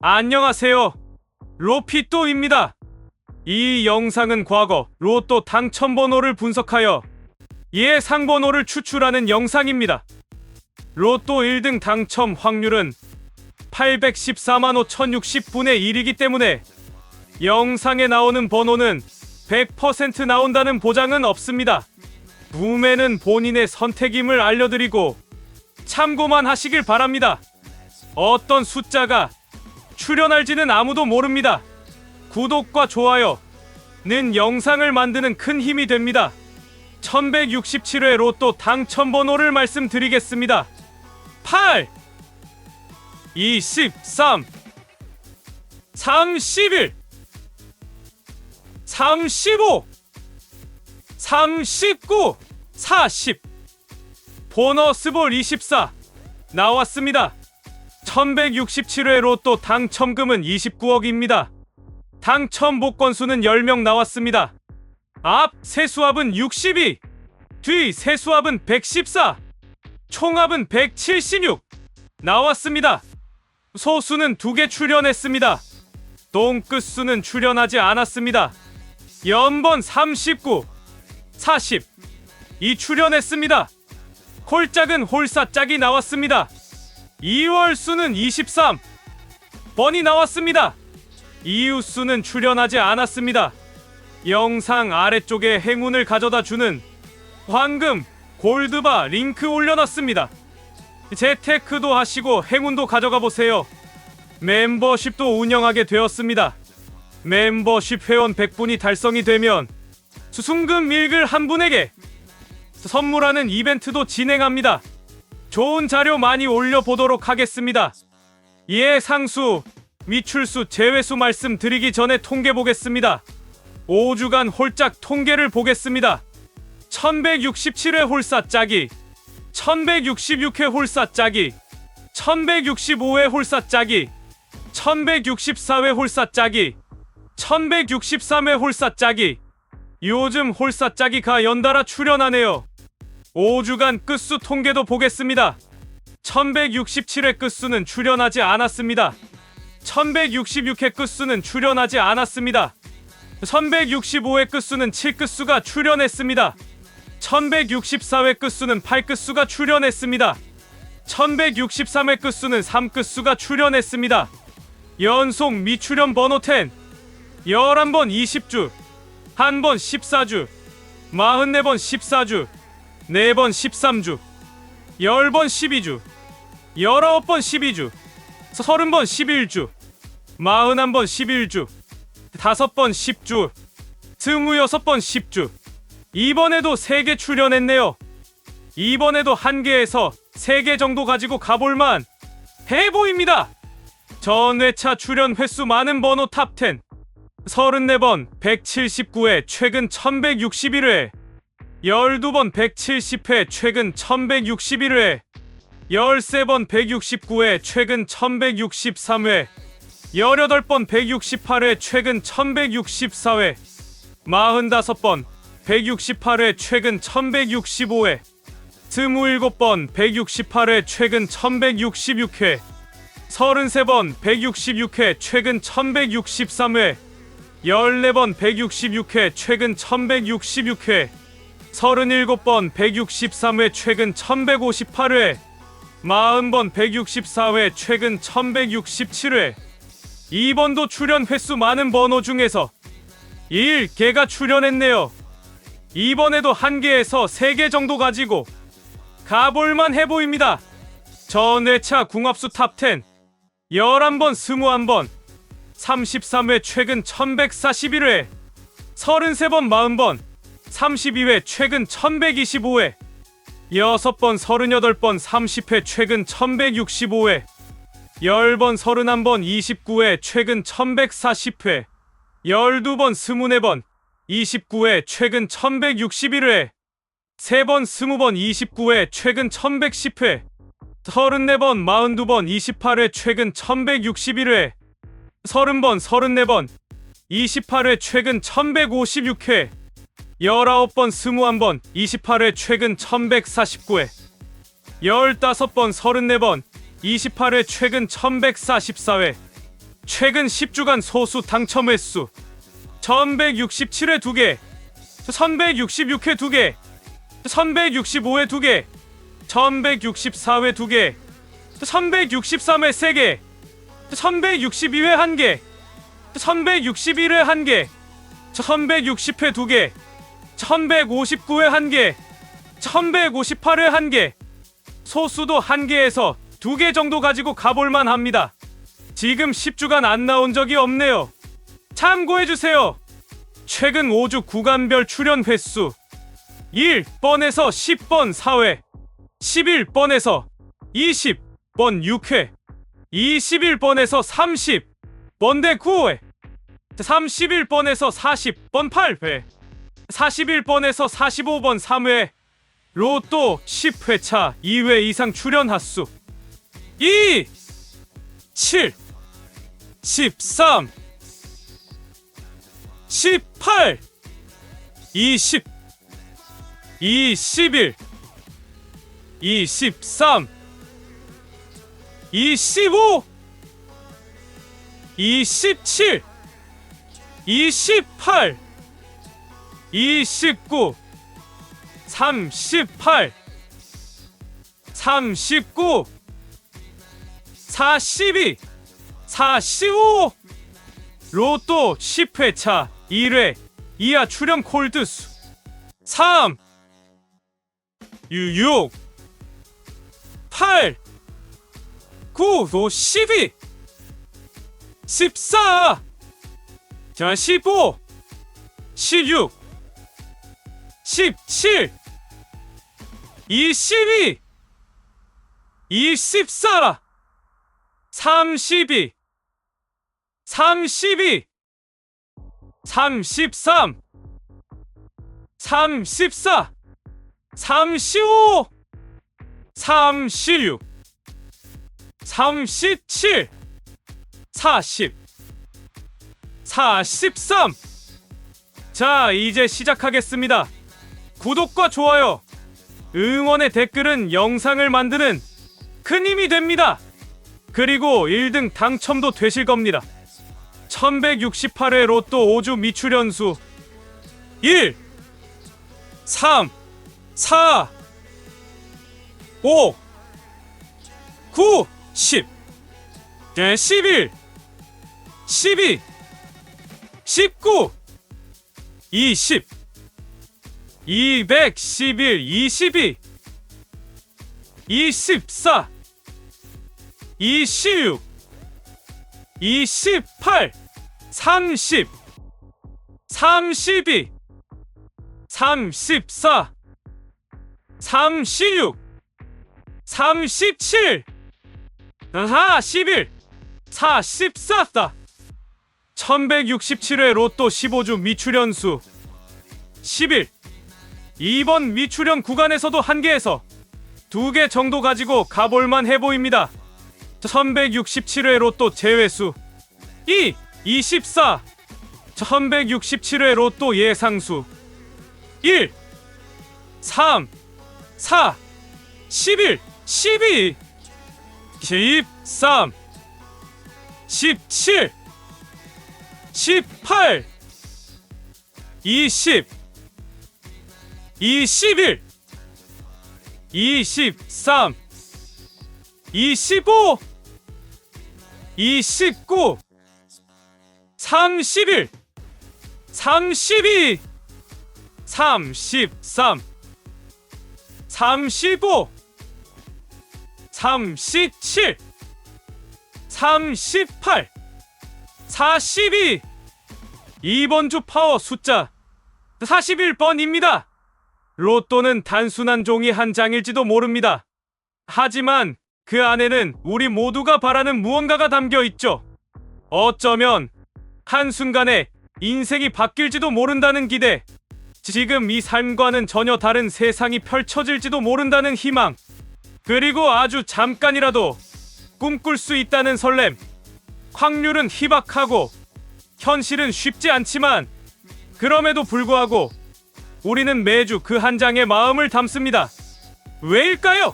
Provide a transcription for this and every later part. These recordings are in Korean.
안녕하세요. 로피또입니다. 이 영상은 과거 로또 당첨 번호를 분석하여 예상 번호를 추출하는 영상입니다. 로또 1등 당첨 확률은 814만 5060분의 1이기 때문에 영상에 나오는 번호는 100% 나온다는 보장은 없습니다. 구매는 본인의 선택임을 알려드리고 참고만 하시길 바랍니다. 어떤 숫자가 출연할지는 아무도 모릅니다. 구독과 좋아요는 영상을 만드는 큰 힘이 됩니다. 1167회 로또 당첨 번호를 말씀드리겠습니다. 8 23 31 35 39 40 보너스볼 24 나왔습니다. 1167회 로 또 당첨금은 29억입니다. 당첨 복권수는 10명 나왔습니다. 앞 세수합은 62, 뒤 세수합은 114, 총합은 176 나왔습니다. 소수는 2개 출연했습니다. 똥끝수는 출연하지 않았습니다. 연번 39, 40, 이 출연했습니다. 홀짝은 홀사짝이 나왔습니다. 2월 수는 23. 번이 나왔습니다. 이웃 수는 출연하지 않았습니다. 영상 아래쪽에 행운을 가져다 주는 황금 골드바 링크 올려놨습니다. 재테크도 하시고 행운도 가져가 보세요. 멤버십도 운영하게 되었습니다. 멤버십 회원 100분이 달성이 되면 수승금 밀글 한 분에게 선물하는 이벤트도 진행합니다. 좋은 자료 많이 올려보도록 하겠습니다. 예 상수, 미출수, 제외수 말씀드리기 전에 통계 보겠습니다. 5주간 홀짝 통계를 보겠습니다. 1167회 홀사 짜기, 1166회 홀사 짜기, 1165회 홀사 짜기, 1164회 홀사 짜기, 1163회 홀사 짜기. 요즘 홀사 짜기가 연달아 출연하네요. 5주간 끝수 통계도 보겠습니다. 1167회 끝수는 출연하지 않았습니다. 1166회 끝수는 출연하지 않았습니다. 1165회 끝수는 7끝수가 출연했습니다. 1164회 끝수는 8끝수가 출연했습니다. 1163회 끝수는 3끝수가 출연했습니다. 연속 미출연 번호 10 11번 20주 1번 14주 44번 14주 4번 13주 10번 12주 19번 12주 30번 11주 41번 11주 5번 10주 26번 10주. 이번에도 3개 출연했네요. 이번에도 1개에서 3개 정도 가지고 가볼만 해 보입니다. 전회차 출연 횟수 많은 번호 탑10 34번 179회 최근 1161회 12번 170회 최근 1161회 13번 169회 최근 1163회 18번 168회 최근 1164회 45번 168회 최근 1165회 27번 168회 최근 1166회 33번 166회 최근 1163회 14번 166회 최근 1166회 37번 163회 최근 1158회 40번 164회 최근 1167회 2번도 출연 횟수 많은 번호 중에서 1개가 출연했네요. 이번에도 한 개에서 세 개 정도 가지고 가볼만 해 보입니다. 전회차 궁합수 탑10 11번 21번 33회 최근 1141회 33번 40번 32회 최근 1125회 6번 38번 30회 최근 1165회 10번 31번 29회 최근 1140회 12번 24번 29회 최근 1161회 3번 20번 29회 최근 1110회 34번 42번 28회 최근 1161회 30번 34번 28회 최근 1156회 19번 21번 28회 최근 1149회. 15번 34번 28회 최근 1144회. 최근 10주간 소수 당첨 횟수 1167회 2개 1166회 2개 1165회 2개 1164회 2개 1163회 3개 1162회 1개 1161회 1개 1160회 2개 1159회 1개 1158회 1개 소수도 1개에서 2개 정도 가지고 가볼만 합니다. 지금 10주간 안 나온 적이 없네요. 참고해주세요. 최근 5주 구간별 출연 횟수 1번에서 10번 4회 11번에서 20번 6회 21번에서 30번 대 9회 31번에서 40번 8회 41번에서 45번 3회 로또 10회차 2회 이상 출연 핫수. 2 7 13 18 20 21 23 25 27 28 29 38 39 42 45 로또 10회차 1회 이하 출연 콜드수. 3 6 8 9도12 14 자 15 16 17 22 24 32 32 33 34 35 36 37 40 43 자, 이제 시작하겠습니다. 구독과 좋아요, 응원의 댓글은 영상을 만드는 큰 힘이 됩니다. 그리고 1등 당첨도 되실 겁니다. 1168회 로또 5주 미출연수 1 3 4 5 9 10 11 12 19 20 211 22 24 26 28 30 32 34 36 37 41 44 1167회 로또 15주 미출연수. 11 2번 미출연 구간에서도 한 개에서 두 개 정도 가지고 가볼만 해 보입니다. 1167회 로또 제외수. 2 24 1167회 로또 예상수. 1 3 4 11 12 13 17 18 20 21 23 25 29 31 32 33 35 37 38 42 이번 주 파워 숫자 41번입니다. 로또는 단순한 종이 한 장일지도 모릅니다. 하지만 그 안에는 우리 모두가 바라는 무언가가 담겨 있죠. 어쩌면 한순간에 인생이 바뀔지도 모른다는 기대, 지금 이 삶과는 전혀 다른 세상이 펼쳐질지도 모른다는 희망, 그리고 아주 잠깐이라도 꿈꿀 수 있다는 설렘. 확률은 희박하고 현실은 쉽지 않지만 그럼에도 불구하고 우리는 매주 그 한 장의 마음을 담습니다. 왜일까요?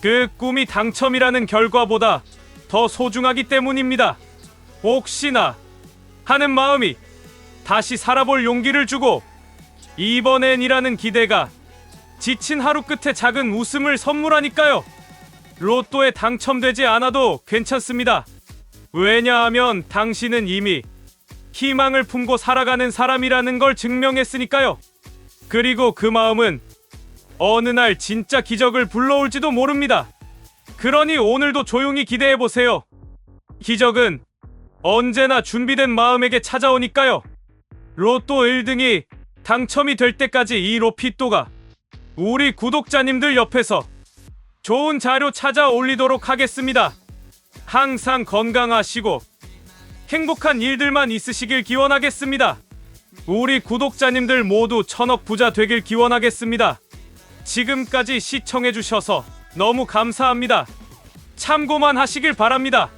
그 꿈이 당첨이라는 결과보다 더 소중하기 때문입니다. 혹시나 하는 마음이 다시 살아볼 용기를 주고 이번엔이라는 기대가 지친 하루 끝에 작은 웃음을 선물하니까요. 로또에 당첨되지 않아도 괜찮습니다. 왜냐하면 당신은 이미 희망을 품고 살아가는 사람이라는 걸 증명했으니까요. 그리고 그 마음은 어느 날 진짜 기적을 불러올지도 모릅니다. 그러니 오늘도 조용히 기대해 보세요. 기적은 언제나 준비된 마음에게 찾아오니까요. 로또 1등이 당첨이 될 때까지 이 로피또가 우리 구독자님들 옆에서 좋은 자료 찾아 올리도록 하겠습니다. 항상 건강하시고 행복한 일들만 있으시길 기원하겠습니다. 우리 구독자님들 모두 천억 부자 되길 기원하겠습니다. 지금까지 시청해주셔서 너무 감사합니다. 참고만 하시길 바랍니다.